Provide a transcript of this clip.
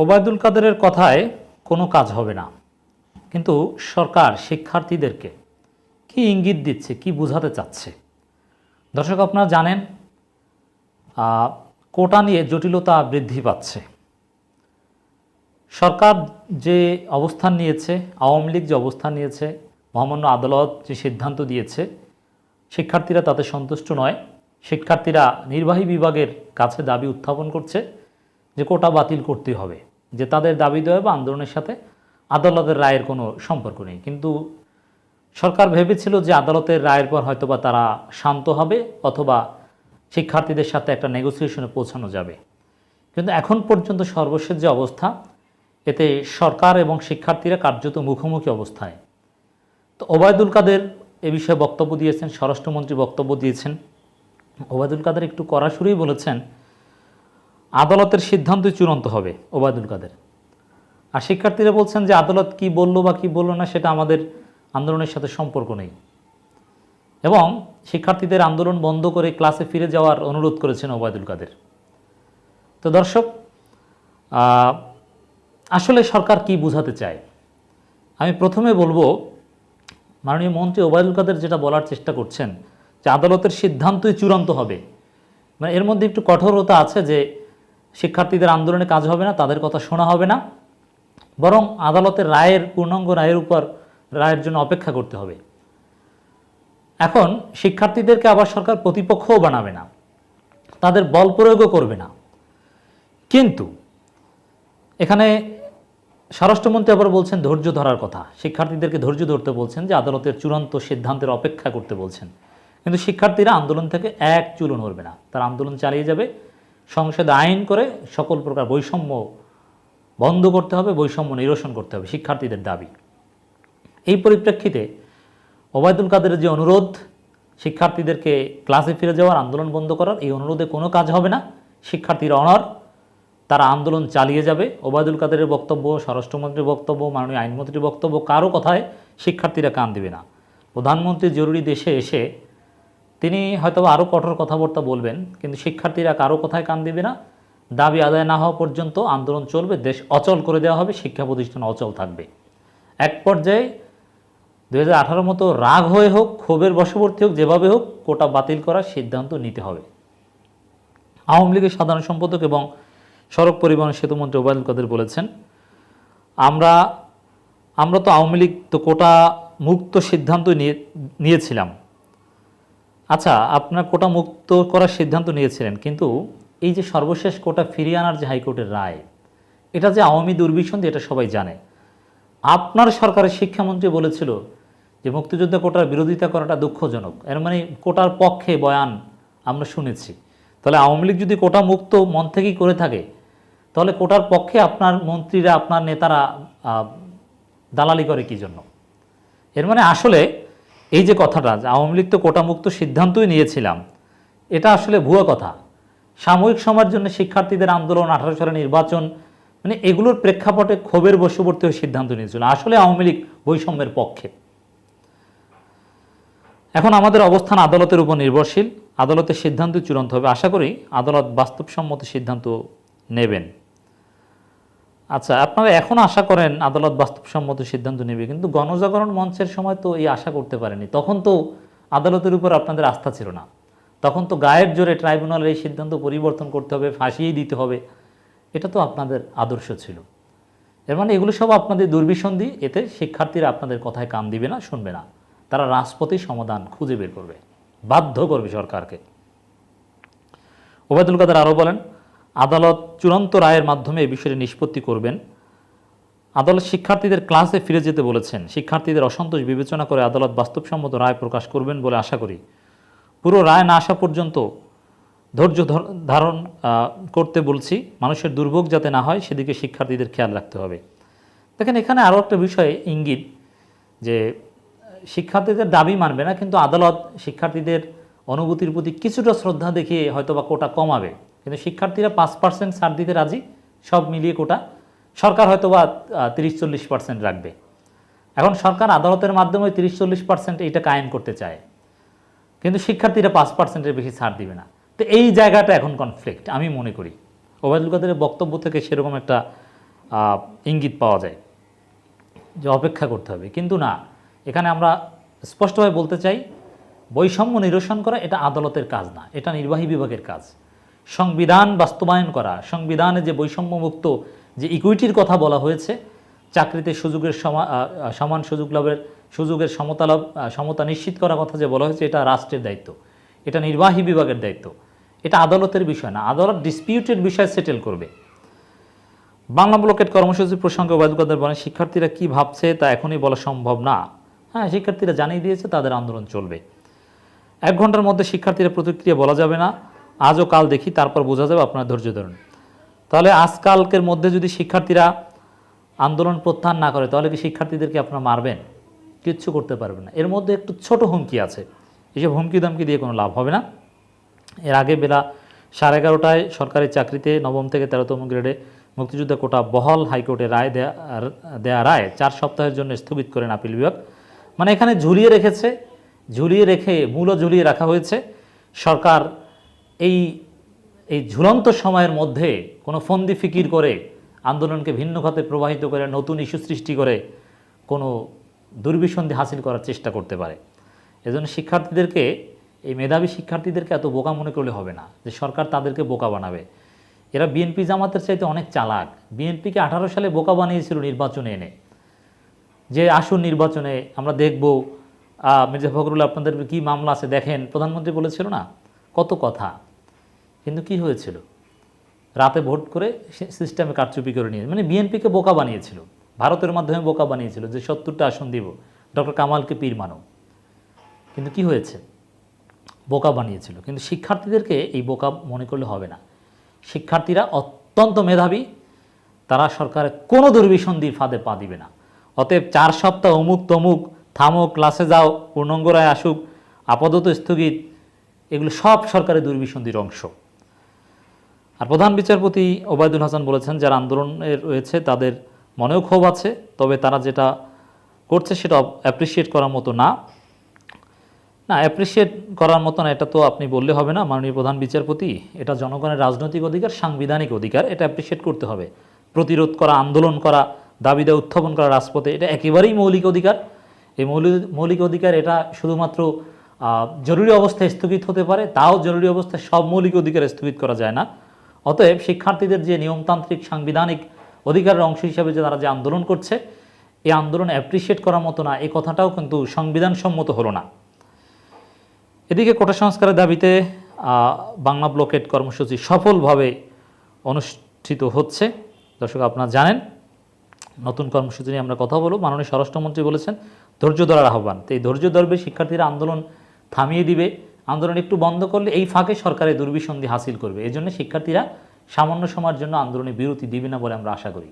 ওবায়দুল কাদেরের কথায় কোনো কাজ হবে না। কিন্তু সরকার শিক্ষার্থীদেরকে কি ইঙ্গিত দিচ্ছে, কি বোঝাতে চাচ্ছে? দর্শক, আপনারা জানেন কোটা নিয়ে জটিলতা বৃদ্ধি পাচ্ছে। সরকার যে অবস্থান নিয়েছে, আওয়ামী লীগ যে অবস্থান নিয়েছে, মহামান্য আদালত যে সিদ্ধান্ত দিয়েছে, শিক্ষার্থীরা তাতে সন্তুষ্ট নয়। শিক্ষার্থীরা নির্বাহী বিভাগের কাছে দাবি উত্থাপন করছে যে কোটা বাতিল করতে হবে। যে তাদের দাবি দেওয়া বা আন্দোলনের সাথে আদালতের রায়ের কোনো সম্পর্ক নেই। কিন্তু সরকার ভেবেছিল যে আদালতের রায়ের পর হয়তোবা তারা শান্ত হবে অথবা শিক্ষার্থীদের সাথে একটা নেগোসিয়েশনে পৌঁছানো যাবে। কিন্তু এখন পর্যন্ত সর্বশেষ যে অবস্থা, এতে সরকার এবং শিক্ষার্থীরা কার্যত মুখোমুখি অবস্থায়। তো ওবায়দুল কাদের এ বিষয়ে বক্তব্য দিয়েছেন, স্বরাষ্ট্রমন্ত্রী বক্তব্য দিয়েছেন। ওবায়দুল কাদের একটু কড়াসুরেই বলেছেন আদালতের সিদ্ধান্তই চূড়ান্ত হবে, ওবায়দুল কাদের। আর শিক্ষার্থীরা বলছেন যে আদালত কি বলল বা কি বলল না সেটা আমাদের আন্দোলনের সাথে সম্পর্ক নেই। এবং শিক্ষার্থীদের আন্দোলন বন্ধ করে ক্লাসে ফিরে যাওয়ার অনুরোধ করেছেন ওবায়দুল কাদের। তো দর্শক আসলে সরকার কি বোঝাতে চায়? আমি প্রথমে বলব, মাননীয় মন্ত্রী ওবায়দুল কাদের যেটা বলার চেষ্টা করছেন যে আদালতের সিদ্ধান্তই চূড়ান্ত হবে। মানে এর মধ্যে একটু কঠোরতা আছে যে শিক্ষার্থীদের আন্দোলনে কাজ হবে না, তাদের কথা শোনা হবে না। বরং আদালতের রায়ের, পূর্ণাঙ্গ রায়ের উপর রায়ের জন্য অপেক্ষা করতে হবে। এখন শিক্ষার্থীদেরকে আবার সরকার প্রতিপক্ষও বানাবে না। তাদের বল প্রয়োগও করবে না। কিন্তু এখানে স্বরাষ্ট্রমন্ত্রী আবার বলছেন ধৈর্য ধরার কথা। শিক্ষার্থীদেরকে ধৈর্য ধরতে বলছেন যে আদালতের চূড়ান্ত সিদ্ধান্তের অপেক্ষা করতে বলছেন। কিন্তু শিক্ষার্থীরা আন্দোলন থেকে এক চুলো নড়বে না। তারা আন্দোলন চালিয়ে যাবে। সংসদে আইন করে সকল প্রকার বৈষম্য বন্ধ করতে হবে, বৈষম্য নিরসন করতে হবে, শিক্ষার্থীদের দাবি। এই পরিপ্রেক্ষিতে ওবায়দুল কাদের যে অনুরোধ, শিক্ষার্থীদেরকে ক্লাসে ফিরে যাওয়ার, আন্দোলন বন্ধ করার, এই অনুরোধে কোনো কাজ হবে না। শিক্ষার্থীরা অনর তারা আন্দোলন চালিয়ে যাবে। ওবায়দুল কাদেরের বক্তব্য, স্বরাষ্ট্রমন্ত্রীর বক্তব্য, মাননীয় আইনমন্ত্রীর বক্তব্য, কারও কথায় শিক্ষার্থীরা কান দিবে না। প্রধানমন্ত্রী জরুরি দেশে এসে তিনি হয়তো আরও কঠোর কথাবার্তা বলবেন, কিন্তু শিক্ষার্থীরা কারও কথায় কান দিবে না। দাবি আদায় না হওয়া পর্যন্ত আন্দোলন চলবে, দেশ অচল করে দেওয়া হবে, শিক্ষা প্রতিষ্ঠান অচল থাকবে। এক পর্যায়ে দু হাজার মতো রাগ হয়ে হোক, ক্ষোভের বশবর্তী হোক, যেভাবে হোক, কোটা বাতিল করার সিদ্ধান্ত নিতে হবে। আওয়ামী লীগের সাধারণ সম্পাদক এবং সড়ক পরিবহন সেতুমন্ত্রী ওবায়দুল কাদের বলেছেন, আমরা আমরা তো আওয়ামী লীগ তো কোটা মুক্ত সিদ্ধান্ত নিয়ে, নিয়েছিলাম। আচ্ছা আপনার কোটা মুক্ত করার সিদ্ধান্ত নিয়েছিলেন, কিন্তু এই যে সর্বশেষ কোটা ফিরিয়ে আনার যে হাইকোর্টের রায়, এটা যে আওয়ামী দুর্বিসন্ধি এটা সবাই জানে। আপনার সরকারের শিক্ষামন্ত্রী বলেছিল যে মুক্তিযুদ্ধ কোটার বিরোধিতা করাটা দুঃখজনক। এর মানে কোটার পক্ষে বয়ান আমরা শুনেছি। তাহলে আওয়ামী লীগ যদি কোটা মুক্ত মন থেকেই করে থাকে, তাহলে কোটার পক্ষে আপনার মন্ত্রীরা, আপনার নেতারা দালালি করে কি জন্য? এর মানে আসলে এই যে কথাটা আওয়ামী লীগ তো কোটামুক্ত সিদ্ধান্তই নিয়েছিলাম, এটা আসলে ভুয়া কথা। সাময়িক সময়ের জন্য শিক্ষার্থীদের আন্দোলন, আঠারো সালের নির্বাচন মানে এগুলোর প্রেক্ষাপটে ক্ষোভের বশবর্তী সিদ্ধান্ত নিয়েছিল। আসলে আওয়ামী লীগ বৈষম্যের পক্ষে। এখন আমাদের অবস্থান আদালতের উপর নির্ভরশীল। আদালতের সিদ্ধান্ত চূড়ান্ত হবে। আশা করি আদালত বাস্তবসম্মত সিদ্ধান্ত নেবেন। আচ্ছা আপনারা এখন আশা করেন আদালত বাস্তবসম্মত সিদ্ধান্ত নেবে, কিন্তু গণজাগরণ মঞ্চের সময় তো এই আশা করতে পারেনি। তখন তো আদালতের উপর আপনাদের আস্থা ছিল না। তখন তো গায়ের জোরে ট্রাইব্যুনালের এই সিদ্ধান্ত পরিবর্তন করতে হবে ফাঁসিয়েই দিতে হবে, এটা তো আপনাদের আদর্শ ছিল। এর মানে এগুলো সব আপনাদের দুর্বিসন্ধি, এতে শিক্ষার্থীরা আপনাদের কথায় কান দিবে না, শুনবে না। তারা রাজপথেই সমাধান খুঁজে বের করবে। বাধ্য করবে সরকারকে। ওবায়দুল কাদের আরও বলেন আদালত চূড়ান্ত রায়ের মাধ্যমে এই বিষয়টি নিষ্পত্তি করবেন। আদালত শিক্ষার্থীদের ক্লাসে ফিরে যেতে বলেছেন। শিক্ষার্থীদের অসন্তোষ বিবেচনা করে আদালত বাস্তবসম্মত রায় প্রকাশ করবেন বলে আশা করি। পুরো রায় না আসা পর্যন্ত ধৈর্য ধর- ধারণ করতে বলছি। মানুষের দুর্ভোগ যাতে না হয়, সেদিকে শিক্ষার্থীদের খেয়াল রাখতে হবে। দেখেন, এখানে আরও একটা বিষয় ইঙ্গিত যে, শিক্ষার্থীদের দাবি মানবে না, কিন্তু আদালত শিক্ষার্থীদের অনুভূতির প্রতি কিছুটা শ্রদ্ধা দেখিয়ে হয়তো বা কোটা কমাবে। কিন্তু শিক্ষার্থীরা পাঁচ পার্সেন্ট ছাড় দিতে রাজি, সব মিলিয়ে কোটা। সরকার হয়তো বা তিরিশ চল্লিশ পার্সেন্ট রাখবে। এখন সরকার আদালতের মাধ্যমে তিরিশ চল্লিশ পার্সেন্ট এইটা কায়েম করতে চায়। কিন্তু শিক্ষার্থীরা পাঁচ পার্সেন্টের বেশি ছাড় দিবে না। তো এই জায়গাটা এখন কনফ্লিক্ট আমি মনে করি। ওবায়দুল কাদেরের বক্তব্য থেকে সেরকম একটা ইঙ্গিত পাওয়া যায় যে অপেক্ষা করতে হবে। কিন্তু না, এখানে আমরা স্পষ্টভাবে বলতে চাই, বৈষম্য নিরসন করা এটা আদালতের কাজ না, এটা নির্বাহী বিভাগের কাজ। সংবিধান বাস্তবায়ন করা, সংবিধানে যে বৈষম্যমুক্ত যে ইকুইটির কথা বলা হয়েছে, চাকরিতে সুযোগের সমা সমান সুযোগ লাভের, সুযোগের সমতা লাভ সমতা নিশ্চিত করার কথা যে বলা হয়েছে, এটা রাষ্ট্রের দায়িত্ব। এটা নির্বাহী বিভাগের দায়িত্ব। এটা আদালতের বিষয় না, আদালত ডিসপিউটেড বিষয় সেটেল করবে। বাংলা ব্লকেট কর্মসূচি প্রসঙ্গে ওবায়দুল বলেন, শিক্ষার্থীরা কি ভাবছে তা এখনই বলা সম্ভব না। হ্যাঁ শিক্ষার্থীরা জানিয়ে দিয়েছে, তাদের আন্দোলন চলবে। এক ঘণ্টার মধ্যে শিক্ষার্থীরা প্রতিক্রিয়া বলা যাবে না। আজও কাল দেখি, তারপর বোঝা যাবে আপনার ধৈর্য ধরুন। তাহলে আজকালকের মধ্যে যদি শিক্ষার্থীরা আন্দোলন প্রত্যাহার না করে, তাহলে কি শিক্ষার্থীদেরকে আপনারা মারবেন? কিচ্ছু করতে পারবেন না। এর মধ্যে একটু ছোট হুমকি আছে। এসব হুমকি দামকি দিয়ে কোনো লাভ হবে না। এর আগে বেলা সাড়ে এগারোটায় সরকারি চাকরিতে নবম থেকে তেরোতম গ্রেডে মুক্তিযুদ্ধ কোটা বহল হাইকোর্টে রায় দেয়া দেয়া রায় চার সপ্তাহের জন্য স্থগিত করেন আপিল বিভাগ। মানে এখানে ঝুলিয়ে রেখেছে, ঝুলিয়ে রেখে, মূলও ঝুলিয়ে রাখা হয়েছে। সরকার এই এই ঝুলন্ত সময়ের মধ্যে কোনো ফন্দি ফিকির করে, আন্দোলনকে ভিন্ন খাতে প্রবাহিত করে, নতুন ইস্যু সৃষ্টি করে কোনো দুর্বিসন্ধি হাসিল করার চেষ্টা করতে পারে। এজন্য শিক্ষার্থীদেরকে, এই মেধাবী শিক্ষার্থীদেরকে এত বোকা মনে করলে হবে না যে সরকার তাদেরকে বোকা বানাবে। এরা বিএনপি জামাতের চাইতে অনেক চালাক। বিএনপিকে আঠারো সালে বোকা বানিয়েছিল নির্বাচনে এনে। যে আসুন নির্বাচনে আমরা দেখব মির্জা ফখরুল আপনাদের কি মামলা আছে দেখেন। প্রধানমন্ত্রী বলেছিল না? কত কথা। কিন্তু কি হয়েছিল? রাতে ভোট করে সিস্টেমে কারচুপি করে নিয়ে মানে বিএনপিকে বোকা বানিয়েছিল। ভারতের মাধ্যমে বোকা বানিয়েছিল যে সত্তরটা আসন দিব। ডক্টর কামালকে পীর মানো। কিন্তু কি হয়েছে? বোকা বানিয়েছিল। কিন্তু শিক্ষার্থীদেরকে এই বোকা মনে করলে হবে না। শিক্ষার্থীরা অত্যন্ত মেধাবী। তারা সরকারের কোনো দুর্বিসন্ধির ফাঁদে পা দিবে না। অতএব চার সপ্তাহ অমুক তমুক থামো ক্লাসে যাও, পূর্ণাঙ্গ রায় আসুক, আপাতত স্থগিত, এগুলো সব সরকারের দুর্বিসন্ধির অংশ। আর প্রধান বিচারপতি ওবায়দুল হাসান বলেছেন, যারা আন্দোলনে রয়েছে তাদের মনেও ক্ষোভ আছে, তবে তারা যেটা করছে সেটা অ্যাপ্রিসিয়েট করার মতো না। না অ্যাপ্রিসিয়েট করার মতো না, এটা তো আপনি বললে হবে না, মাননীয় প্রধান বিচারপতি। এটা জনগণের রাজনৈতিক অধিকার, সাংবিধানিক অধিকার, এটা অ্যাপ্রিসিয়েট করতে হবে। প্রতিরোধ করা, আন্দোলন করা দাবিদা উত্থাপন করা রাজপথে, এটা একেবারেই মৌলিক অধিকার। এই মৌলিক মৌলিক অধিকার এটা শুধুমাত্র জরুরি অবস্থায় স্থগিত হতে পারে, তাও জরুরি অবস্থায় সব মৌলিক অধিকার স্থগিত করা যায় না। অতএব শিক্ষার্থীদের যে নিয়মতান্ত্রিক সাংবিধানিক অধিকারের অংশ হিসাবে যে তারা যে আন্দোলন করছে, এই আন্দোলন অ্যাপ্রিসিয়েট করার মতো না, এই কথাটাও কিন্তু সংবিধানসম্মত হলো না। এদিকে কোটা সংস্কারের দাবিতে বাংলা ব্লকেট কর্মসূচি সফলভাবে অনুষ্ঠিত হচ্ছে। দর্শক, আপনারা জানেন, নতুন কর্মসূচি নিয়ে আমরা কথা বলব। মাননীয় স্বরাষ্ট্রমন্ত্রী বলেছেন, ধৈর্য ধরার আহ্বান। তো এই ধৈর্য ধরবে, শিক্ষার্থীরা আন্দোলন থামিয়ে দিবে। আন্দোলন একটু বন্ধ করলে এই ফাঁকে সরকারের দুর্বিসন্ধি হাসিল করবে। এই জন্য শিক্ষার্থীরা সামান্য সময়ের জন্য আন্দোলনে বিরতি দিবে না বলে আমরা আশা করি।